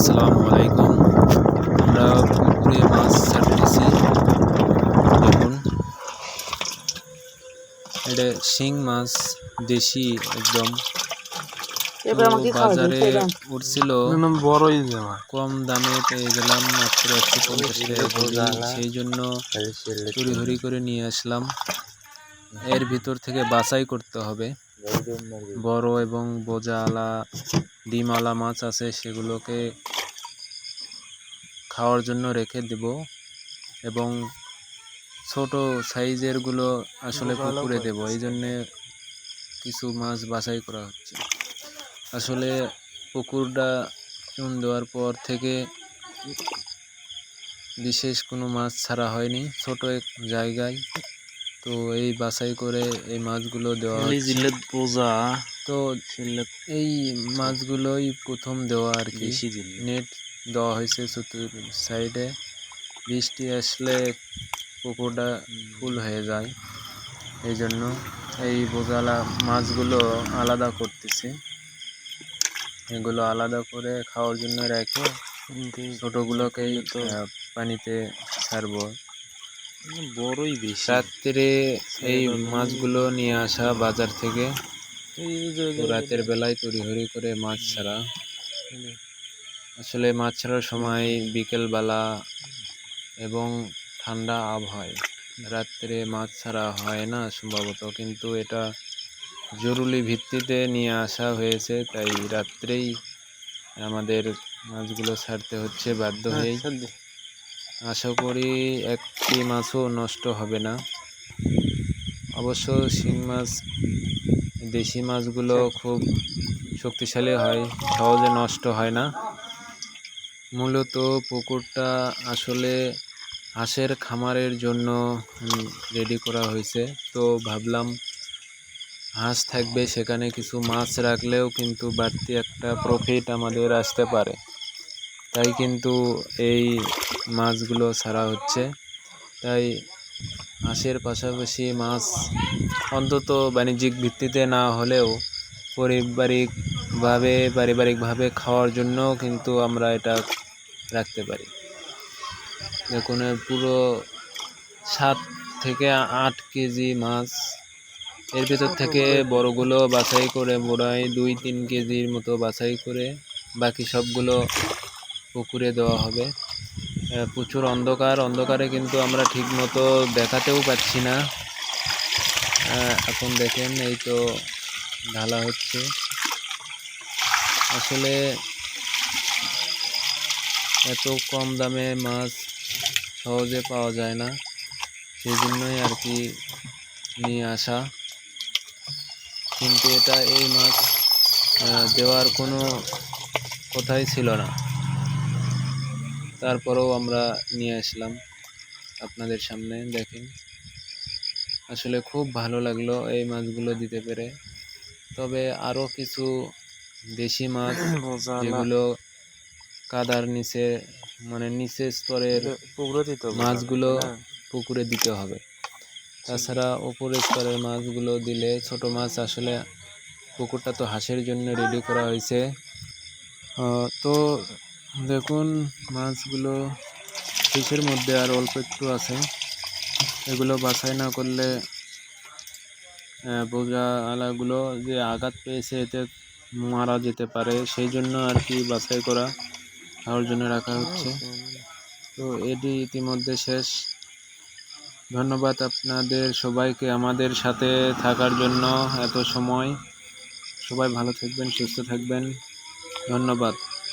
আসসালামু আলাইকুম। আমরা পুকুরে মাছ ছাড়তেছি। দেখুন। এটা শিং মাছ দেশি একদম। বাজারে দাও। উঠছিল। কম দামে পেয়ে গেলাম মাত্র একশো পঞ্চাশ টাকা সেই জন্য তড়িঘড়ি করে নিয়ে আসলাম। এর ভিতর থেকে বাছাই করতে হবে। বড় এবং বোজাওয়ালা ডিমওয়ালা মাছ আছে সেগুলোকে খাওয়ার জন্য রেখে দেব এবং ছোট সাইজেরগুলো আসলে পুকুরে দেব। এই জন্যে কিছু মাছ বাছাই করা হচ্ছে। আসলে পুকুরটা চুন দেওয়ার পর থেকে বিশেষ কোনো মাছ ছাড়া হয়নি ছোট এক জায়গায়। তো এই বাছাই করে এই মাছগুলো দেওয়া। বোঝা তো এই মাছগুলোই প্রথম দেওয়া আর কি। নেট দেওয়া হয়েছে চতুর সাইডে। বৃষ্টি আসলে পুকুরটা ফুল হয়ে যায়। এই জন্য এই বোঝালা মাছগুলো আলাদা করতেছি। এগুলো আলাদা করে খাওয়ার জন্য রেখে ছোটোগুলোকেই তো পানিতে ছাড়বো। বড়ই বেশি। রাত্রে এই মাছগুলো নিয়ে আসা বাজার থেকে রাতের বেলায় তড়িঘড়ি করে মাছ ছাড়া। আসলে মাছ ছাড়ার সময় বিকেলবেলা এবং ঠান্ডা আবহাওয়ায়। রাত্রে মাছ ছাড়া হয় না সম্ভবত কিন্তু এটা জরুরি ভিত্তিতে নিয়ে আসা হয়েছে তাই রাত্রেই আমাদের মাছগুলো ছাড়তে হচ্ছে বাধ্য হয়েই। আশা করি একটি মাছও নষ্ট হবে না। অবশ্য শিং মাছ দেশি মাছগুলো খুব শক্তিশালী হয়, সহজে নষ্ট হয় না। মূলত পুকুরটা আসলে হাঁসের খামারের জন্য রেডি করা হয়েছে। তো ভাবলাম হাঁস থাকবে সেখানে কিছু মাছ রাখলেও কিন্তু বাড়তি একটা প্রফিট আমাদের আসতে পারে। তাই কিন্তু এই মাছগুলো ছাড়া হচ্ছে। তাই হাঁসের পাশাপাশি মাছ অন্তত বাণিজ্যিক ভিত্তিতে না হলেও পারিবারিকভাবে পারিবারিকভাবে খাওয়ার জন্য কিন্তু আমরা এটা রাখতে পারি। দেখুন পুরো সাত থেকে আট কেজি মাছ, এর ভেতর থেকে বড়গুলো বাছাই করে বোড়াই দুই তিন কেজির মতো বাছাই করে বাকি সবগুলো পুকুরে দেওয়া হবে। প্রচুর অন্ধকার। অন্ধকারে কিন্তু আমরা ঠিক মতো দেখাতেও পাচ্ছি না। এখন দেখেন, এই তো ঢালা হচ্ছে। আসলে এত কম দামে মাছ সহজে পাওয়া যায় না। সেই জন্যই আর কি নিয়ে আসা। কিন্তু এটা, এই মাছ দেওয়ার কোনো কথাই ছিল না। তারপরেও আমরা নিয়ে আসলাম আপনাদের সামনে দেখেন। আসলে খুব ভালো লাগল এই মাছগুলো দিতে পেরে। তবে আরও কিছু দেশি মাছ যেগুলো কাদার নিচে মানে নিচে স্তরের মাছগুলো। পুকুরে দিতে হবে। তাছাড়া উপরের স্তরের মাছগুলো দিলে ছোট মাছ আসলে পুকুরটা তো হাঁসের জন্য রেডি করা হয়েছে। তো দেখুন মাছগুলো ফিশের মধ্যে আর অল্প একটু আছে। এগুলো বাছাই না করলে আহ, বোঝা আলাগুলো যে আঘাত পেয়েছে এতে মারা যেতে পারে। সেই জন্য আর কি বাছাই করা খাওয়ার জন্য রাখা হচ্ছে। তো এটি ইতিমধ্যে শেষ। ধন্যবাদ আপনাদের সবাইকে আমাদের সাথে থাকার জন্য এত সময়। সবাই ভালো থাকবেন সুস্থ থাকবেন। ধন্যবাদ।